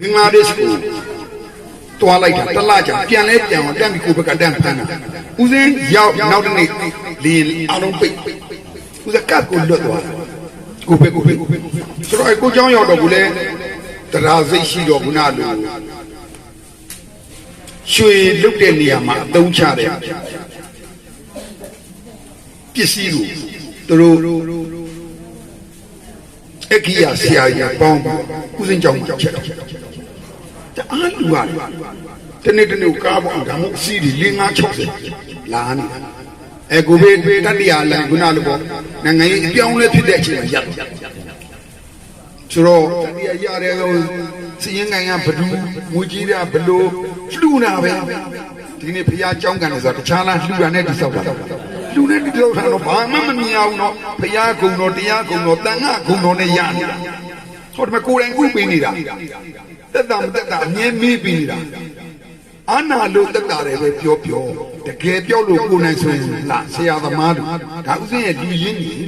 ဘင်္ဂလားဒေ့ရှ်ကိုတွားလိုက်တာတစ်လကြာပြန်လဲပြန်အောင်တက်ပြီးကိုဘက်ကတန်းဖမ်းတာဦးစင်းရောက်နောက်တစ်နေ့လင်းအလုံးပိတ်ဦးစင်းကတ်ကိုလွတ်သွားကိုဘက်ကိုဘက်ကိုဘက်ဆိုတော့ကိုเจ้าရောက်တော့ဘူးလေတရားစိတ်ရှိတော့ခုနလိုရွှေလုတ်တဲ့နေရာမှာအသုံးချတဲ့ပစ္စည်းကိုသူတို့အခီးရဆရာကြီးပေါင်းဦးစင်းကြောင့်ချက်တော့တ အားလူရတယ်တနေ့တနေ့ကားပေါ့ဒါမှမဟုတ်အစီးတွေ5 60လာနေအဲကိုဘေးတတ္တရာလန်ခုနလိုပေါ့နိုင်ငံရေးအပြောင်းလဲဖြစ်တဲ့အချိန်မှာရပ်ဆိုတော့တတ္တရာရတယ်ဟိုစီရင်ငံကဘဒူငွေကြီးတာဘလို့လှူတာပဲဒီနေ့ဖះเจ้าကန်လို့ဆိုတာတခြားလားလှူတာနဲ့တိဆောက်တာလူနဲ့တိဆောက်တာတော့ဘာမှမမြင်အောင်တော့ဖះဂုံတော်တရားဂုံတော်တန်ခါဂုံတော်နဲ့ရနေတာဟောဒီမှာကိုယ်တိုင်ကုပေးနေတာ တက်တာမတက်တာအမြဲမေးပေးနေတာအာနာလို့တက်တာတယ်ပဲပြောပြောတကယ်ပြောလို့ကိုယ်နိုင်ဆိုရင်လားဆရာသမားတို့ဒါဥစဉ်ရဲ့ဒီရင်းကြီး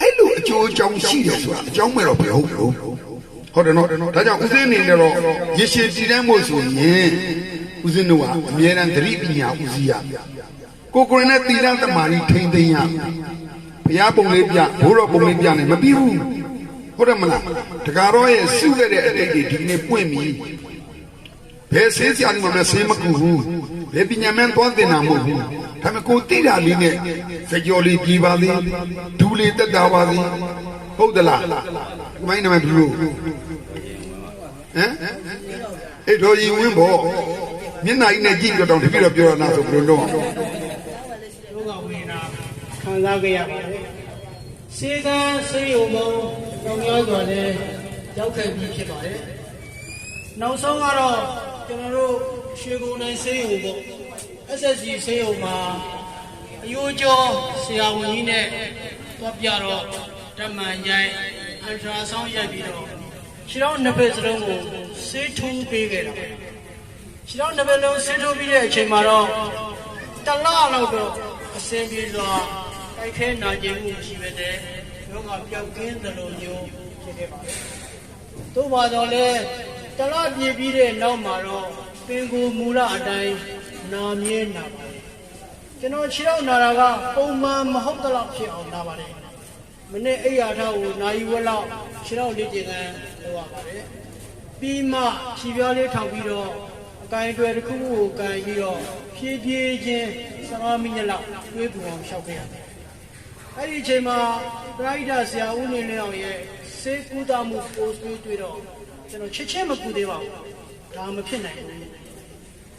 အဲ့လိုအကျိုးအကြောင်းရှိတယ်ဆိုတာအကြောင်းမဲ့တော့ပြောဘူးဟုတ်တယ်နော်ဒါကြောင့်ဥစဉ်နေနဲ့တော့ရေရှည်တည်တမ်းဖို့ဆိုရင်ဥစဉ်တို့ကအမြဲတမ်းသတိပညာဥစည်းရကိုကိုယ်နဲ့တည်တမ်းတမာရီထိမ့်သိမ်းရဘုရားပုံလေးပြဘိုးတော်ပုံလေးပြနေမပြီးဘူး ဟုတ်တယ်မလားတကားတော့ရဲ့စုခဲ့တဲ့အတိတ်တွေဒီနေ့ပွင့်ပြီဘယ်ဆေးစရာဒီမှာမဆေးမကူဘူးဘယ်ပညာမန်းသွားတင်တာမဟုတ်ဘူးဒါပေမဲ့ကိုတိတာလေးနဲ့စကြော်လေးပြီးပါသေးဒူးလေးတက်တာပါသေးဟုတ်သလားဒီမိုင်းနာမည်ဘယ်လိုဟမ်အဲ့တော်ကြီးဝင်းပေါ့မျက်နှာကြီးနဲ့ကြည့်ကြတော့တပြည့်တော့ပြောရနာဆိုဘယ်လိုလုပ်အောင်လောကဝိညာခံစားကြရပါတယ်။ စေကံစေယုံမုံကြောင့်များစွာနဲ့ရောက်ခဲ့ပြီးဖြစ်ပါတယ်။နောက်ဆုံးကတော့ကျွန်တော်တို့ရွှေကုန်နိုင်စေယုံပေါ့ SSC စေယုံမှာအယိုးကျော်ဆရာဝန်ကြီးနဲ့တွားပြတော့ဓမ္မရိုင်းအန်ထရာဆောင်းရိုက်ပြီးတော့ခြေထောက်နှစ်ဖက်စလုံးကိုဆေးထိုးပေးခဲ့တာ။ခြေထောက်နှစ်ဖက်လုံးဆေးထိုးပြီးတဲ့အချိန်မှာတော့တလလောက်တော့အစင်ပြေစွာ တိုက်ခဲနာကျင်မှုရှိပဲတဲ့ယောဂပျောက်ကင်းတယ်လို့မျိုးဖြစ်ခဲ့ပါတယ်။သို့ပါတော့လေတလပြေပြီးတဲ့နောက်မှာတော့ပင်ကိုမူလအတိုင်းနာမြဲနာပါတယ်။ကျွန်တော်ခြေထောက်နာတာကပုံမှန်မဟုတ်တော့ဖြစ်အောင်နာပါတယ်။မနေ့အိယာထောက်ကိုနာယူဝက်လောက်ခြေထောက်လေးကျင်ကန်လုပ်ရပါတယ်။ပြီးမှခြေပြားလေးထောက်ပြီးတော့အကိုင်းတွေတစ်ခုခုကိုကန်ပြီးတော့ဖြည်းဖြည်းချင်း15မိနစ်လောက်တွေးပူအောင်ရှောက်ခဲ့ရတယ်။ အဲ့ဒီအချိန်မှာပရိဒဆရာဦးနေလင်းအောင်ရဲ့စေကူတာမှုပို့တွေးတွေ့တော့ကျွန်တော်ချစ်ချင်းမကူသေးပါဘူး။ဒါမဖြစ်နိုင်ဘူး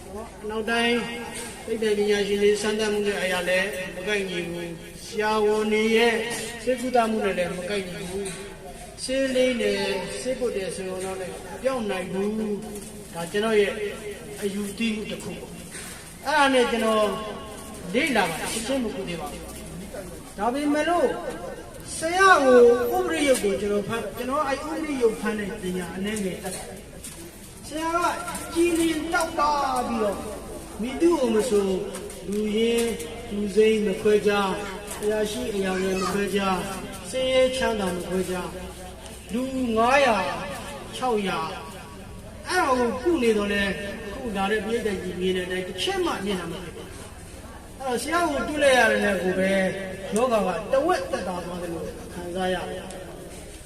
။ဟောနောက်တိုင်းသိပ္ပံပညာရှင်တွေစမ်းသပ်မှုနဲ့အရာလည်းမကိုက်ညီဘူး။ဆရာဝန်တွေရဲ့စေကူတာမှုနဲ့လည်းမကိုက်ညီဘူး။စေးလေးနဲ့စေးပုတ်တယ်ဆိုတော့လည်းမပြောင်းနိုင်ဘူး။ဒါကျွန်တော်ရဲ့အယူတီးမှုတစ်ခုပေါ့အဲ့ဒါနဲ့ကျွန်တော်လေ့လာပါရှင်းရှင်းမကူသေးပါဘူး ဒါပေမဲ့လို့ဆရာကိုဥပရိယုတ်ကိုကျွန်တော်ဖတ်ကျွန်တော်အဲ့ဥပရိယုတ်ဖတ်တဲ့ပညာအနေနဲ့တက်တယ်ဆရာကကြည်လင်တောက်ပါပြီးတော့မိသူ့ကိုမဆိုလူရင်းလူစိမ့်မခွဲကြအရာရှိအရာငယ်မခွဲကြစင်ရဲချမ်းသာမခွဲကြလူ900 600အဲ့တော့ကိုခုနေတော့လဲခုလာတဲ့ပြည့်တဲ့ကြီးမြင်တဲ့အတိုင်းတစ်ချက်မှမြင်တာမဖြစ်ဘူးအဲ့တော့ဆရာကိုတွေ့လိုက်ရတယ်လည်းကိုပဲ ယောဂကတဝက်တက်တာသွားတယ်လို့ခံစားရတယ်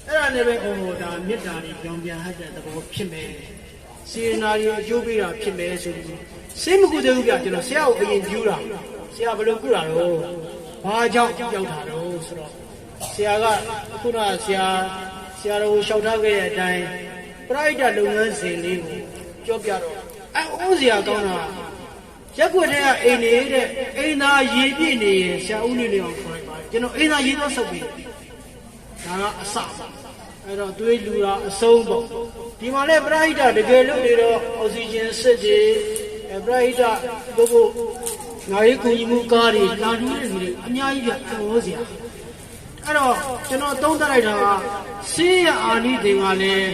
အဲ့ဒါနဲ့ပဲဟိုဒါမေတ္တာတွေကြောင်ပြန်ဟတ်တဲ့သဘောဖြစ်မယ်စေနာရီအကျိုးပေးတာဖြစ်မယ်ဆိုပြီးစိတ်မကူသေးဘူးပြကျွန်တော်ဆရာကိုအရင်ကျူးတာဆရာဘယ်လိုကုတာတော့ဘာကြောင့်ကြောက်တာတော့ဆိုတော့ဆရာကခုနဆရာဆရာတော်ကိုလျှောက်ထားခဲ့တဲ့အတိုင်းပရိဒတ်လုပ်ငန်းစဉ်လေးကိုပြောပြတော့အဲအိုးစရာကောင်းတာ ရက်ွက်တဲ့ကအိမ်နေတဲ့အိမ်သားရေပြည့်နေရင်ဆရာဦးလေးလေးအောင်ခေါ်လိုက်ပါကျွန်တော်အိမ်သားရေတော့ဆုပ်ပြီးဒါကအစအဲ့တော့သွေးလူတာအဆုံးပေါ့ဒီမှာလည်းပရိဒတ်တကယ်လို့နေတော့အောက်ဆီဂျင်စစ်တွေအဲပရိဒတ်ဘို့ဘို့ငါရေးကူညီမှုကားတွေလာတူးတဲ့လူတွေအများကြီးပြအောစရာအဲ့တော့ကျွန်တော်သုံးသပ်လိုက်တာကဆေးရအာနိသင်ကလည်း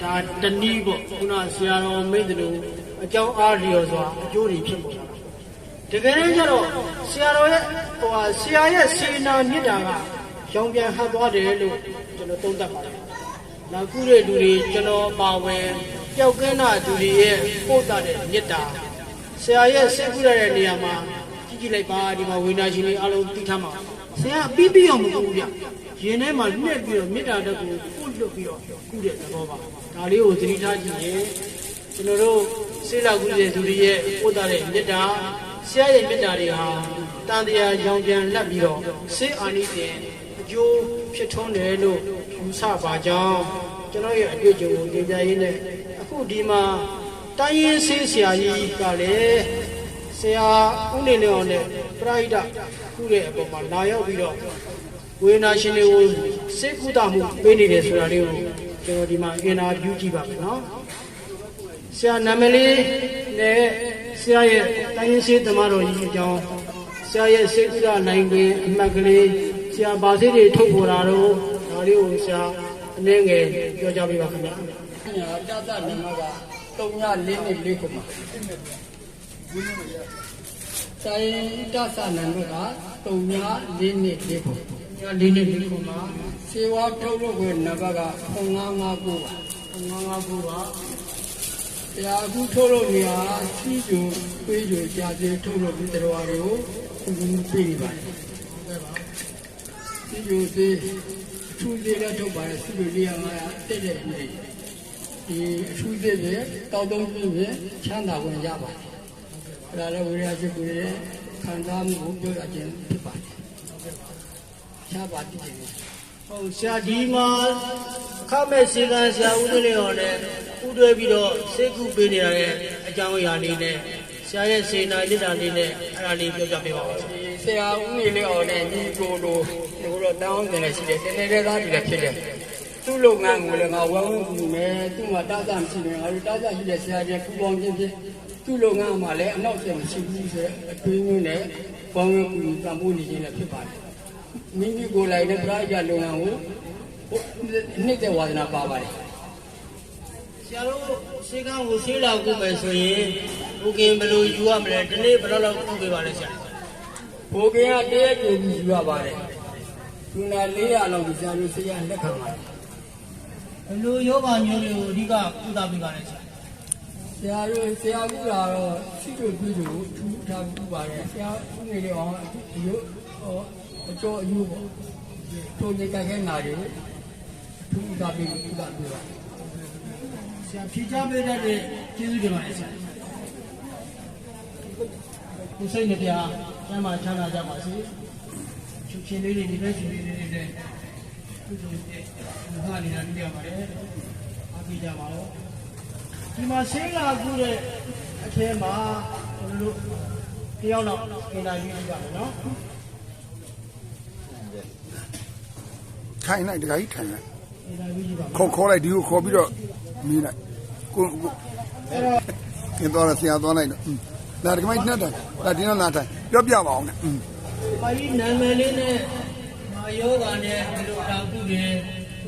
ဒါတနည်းပေါ့ခုနဆရာတော်မိတ်တယ်လို့ အကြောင်းအားလျော်စွာအကျိုးတွေဖြစ်ပေါ်လာတာတကယ်တမ်းကျတော့ဆရာတော်ရဲ့ဟိုဟာဆရာရဲ့စေနာမြစ်တာကရောင်ပြန်ဟပ်သွားတယ်လို့ကျွန်တော်သုံးသပ်ပါတယ်လာကုတဲ့လူတွေကျွန်တော်ပါဝင်ပျောက်ကင်းတာလူတွေရဲ့ပို့တာတဲ့မေတ္တာဆရာရဲ့စိတ်ကူရတဲ့နေရာမှာကြည့်ကြည့်လိုက်ပါဒီမှာဝိညာဉ်ရှင်တွေအားလုံးသိထားမှာဆရာအပြီးပြီးအောင်မကူဘူးဗျရင်ထဲမှာနှက်ပြီးတော့မေတ္တာတက်ကိုပို့လွတ်ပြီးတော့ကုတဲ့သဘောပါဒါလေးကိုသတိထားကြည့်ရင် ကျွန်တော်တို့စိတ်လာကုတဲ့သူတွေရဲ့ပို့တာတဲ့မေတ္တာဆရာရဲ့မေတ္တာတွေဟာတန်တရားရောင်ပြန်လက်ပြီးတော့စိတ်အာနိသင်အကျိုးဖြစ်ထွန်းတယ်လို့ယူဆပါကြောင်းကျွန်တော်ရဲ့အတွေ့အကြုံကိုတင်ပြရင်းနဲ့အခုဒီမှာတိုင်းရင်းဆေးဆရာကြီးကလည်းဆရာဦးနေနေအောင်နဲ့ပရိဒခုတဲ့အပေါ်မှာလာရောက်ပြီးတော့ဝေဒနာရှင်တွေကိုစိတ်ကုသမှုပေးနေတယ်ဆိုတာလေးကိုကျွန်တော်ဒီမှာအင်တာဗျူးကြည့်ပါမယ်နော် ဆရာနာမည်လေးနဲ့ဆရာရဲ့တိုင်းရင်းဆေးသမားတော်ကြီးအကြောင်းဆရာရဲ့စိတ်ကုသနိုင်ခွင့်အမှတ်ကလေးဆရာဗာစိတ်တွေထုတ်ပေါ်တာတော့ဒါလေးကိုဆရာအနည်းငယ်ပြောကြပေးပါခင်ဗျာညာတသနမက3ည4နှစ်4ခုမှာဆိုင်တသနမက3ည4နှစ်4ခုညာလေးနှစ်ဒီခုမှာစေဝါထုတ်လို့ကိုနဘက959ပါငါးငါးခုပါ တရားအခုထုတ်လို့နေရာစီးကျူပေးကျူကြာစီထုတ်လို့ဒီတော်တွေကိုခုခုပေးနေပါတယ်စီးကျူသေးအထူးသေးလည်းထုတ်ပါတယ်စီးကျူလေး500တက်တဲ့ပြည်ဒီအထူးသေးပဲတောက်သုံးပြည်ပဲချမ်းသာဝင်ရပါတယ်အဲ့ဒါလည်းဝိရိယစိတ်ကိုယ်ရဲ့ခံစားမှုကိုပြောရခြင်းဖြစ်ပါတယ်ချပါတည်တယ်ဟုတ်ဆရာဒီမှာအခ မဲ့စေကံဆရာဦးသွင်းလေးဟောနဲ့ဥတွဲပြီးတော့စိတ်ကူပေးနေရတဲ့အကြောင်းအရာလေးနဲ့ဆရာရဲ့စေနာလိတ္တာလေးနဲ့အဲ့ဒါလေးပြောပြပေးပါဦးဒီဆရာဦးနေလေးအောင်နဲ့ညီကိုလိုဒီလိုတော့တောင်းတယ်လည်းရှိတယ်တနေ့တည်းသားတွေလည်းဖြစ်တယ်သူ့လုပ်ငန်းကိုလည်းငါဝယ်ဝင်ကူမယ်သူ့မှာတားတာမရှိဘူးငါတို့တားတာရှိတဲ့ဆရာကြီးပူပေါင်းခြင်းဖြင့်သူ့လုပ်ငန်းမှာလည်းအနောက်ကျမရှိဘူးဆိုအတွေးမျိုးနဲ့ဝယ်ဝင်ကူပံ့ပိုးနေခြင်းလည်းဖြစ်ပါတယ်မိမိကိုယ်လိုက်တဲ့ပရိယာလုပ်ငန်းကို နှစ်တဲ့ဝါဒနာပါပါတယ်ဆရာတို့စေကံကိုဆေးလာကူမယ်ဆိုရင်ဘုကင်ဘယ်လိုယူရမလဲဒီနေ့ဘယ်တော့လောက်ကူပေးပါလဲဆရာဘိုးကင်းကတရက်ကြိုပြီးယူရပါတယ်သူနာ400လောက်ဒီဆရာတို့ဆရာလက်ခံပါတယ်ဘယ်လိုယောဂမျိုးတွေကိုအဓိကကုသပေးပါလဲဆရာဆရာတို့ဆရာကူလာတော့ရှိတို့တွေ့တို့ထူထားပြပါတယ်ဆရာဦးနေလေအောင်ဒီလိုဟောအကျော်အယူပေါ့ထုံနေကြခဲ့နာတွေ ထူထားပြီးထူထားပြပါဆရာဖြေချပေးတတ်တဲ့ကျေးဇူးတင်ပါတယ်ဆရာဒီစိတ်နဲ့တရားကျမ်းမာချမ်းသာကြပါစေချုပ်ချင်းလေးတွေဒီဘက်ရှင်လေးတွေနဲ့ကုသိုလ်တဲ့ဘုရားနေတာတွေ့ရပါတယ်အားပေးကြပါဦးဒီမှာဆေးလာကူတဲ့အထဲမှာကျွန်တော်တို့တယောက်တော့အင်တာဗျူးလုပ်ပါမယ်နော်ထိုင်လိုက်တခါကြီးထိုင်လိုက် ခေါ်ခေါ်လိုက်ဒီကိုခေါ်ပြီးတော့မင်းလိုက်ကိုကိုကင်းတော့ဆရာသွားလိုက်တော့လာဒီမိုက်နဲ့တာလာဒီနော်လာတိုင်းပြောပြပါအောင်နဲ့ပါဠိနာမည်လေးနဲ့မာယောဂာနဲ့ဒီလိုတောင်ပြုတယ်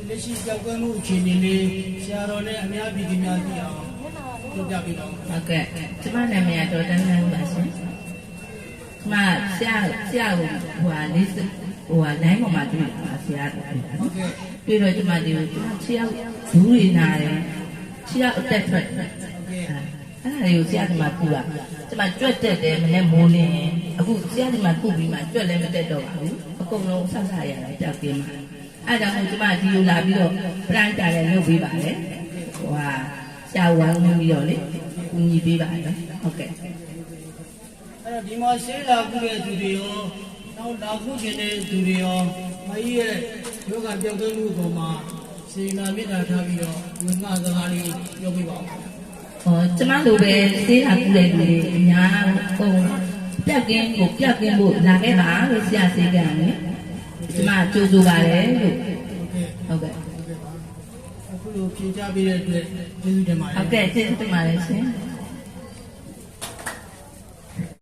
လက်ရှိကြောက်ကွဲမှုအခြေအနေလေးဆရာတော်နဲ့အများပြည်သူများသိအောင်ပြောပြပေးတော့ဟုတ်ကဲ့ကျမနာမည်ကဒေါ်တန်းတန်းပါရှင်မဆရာဆရာဟိုဟာလေးဟိုဟာနိုင်ပေါ်မှာတွေ့ပါဆရာဟုတ်ကဲ့ နော်တွေ့တော့ကျမဒီကိုကျမဆရာဘူးရနာတယ်ဆရာအသက်ထွက်တယ်အဲ့ဒါတွေကိုဆရာဒီမှာပူတာကျမကြွက်တက်တယ်မနေ့မိုးလင်းအခုဆရာဒီမှာကုပြီးမှကြွက်လည်းမတက်တော့ပါဘူးအကုန်လုံးဆက်ဆက်ရတာကြောက်ကင်းမှာအဲ့ဒါကြောင့်ကျမဒီလိုလာပြီးတော့ပရန်တာလည်းလုပ်ပေးပါလေဟိုဟာဆရာဝိုင်းပြီးတော့လေကူညီပေးပါလေဟုတ်ကဲ့အဲ့တော့ဒီမှာဆေးလာကုတဲ့သူတွေရောနောက်လာကုခြင်းတဲ့သူတွေရောမကြီးရဲ့ ယောဂပြောက်ကွဲမှုပေါ်မှာစေနာမေတ္တာထားပြီးတော့ဝိငှစကားလေးပြောပြပါဦးဟောကျမတို့ပဲစေးတာကူတဲ့လူတွေအများကုန်ပြက်ကင်းကိုပြက်ကင်းဖို့လာခဲ့ပါလို့ဆရာစေးကံလေကျမကြိုးစိုးပါတယ်လို့ဟုတ်ကဲ့ဟုတ်ကဲ့အခုလိုဖြေချပေးတဲ့အတွက်ကျေးဇူးတင်ပါတယ်ဟုတ်ကဲ့ကျေးဇူးတင်ပါတယ်ရှင်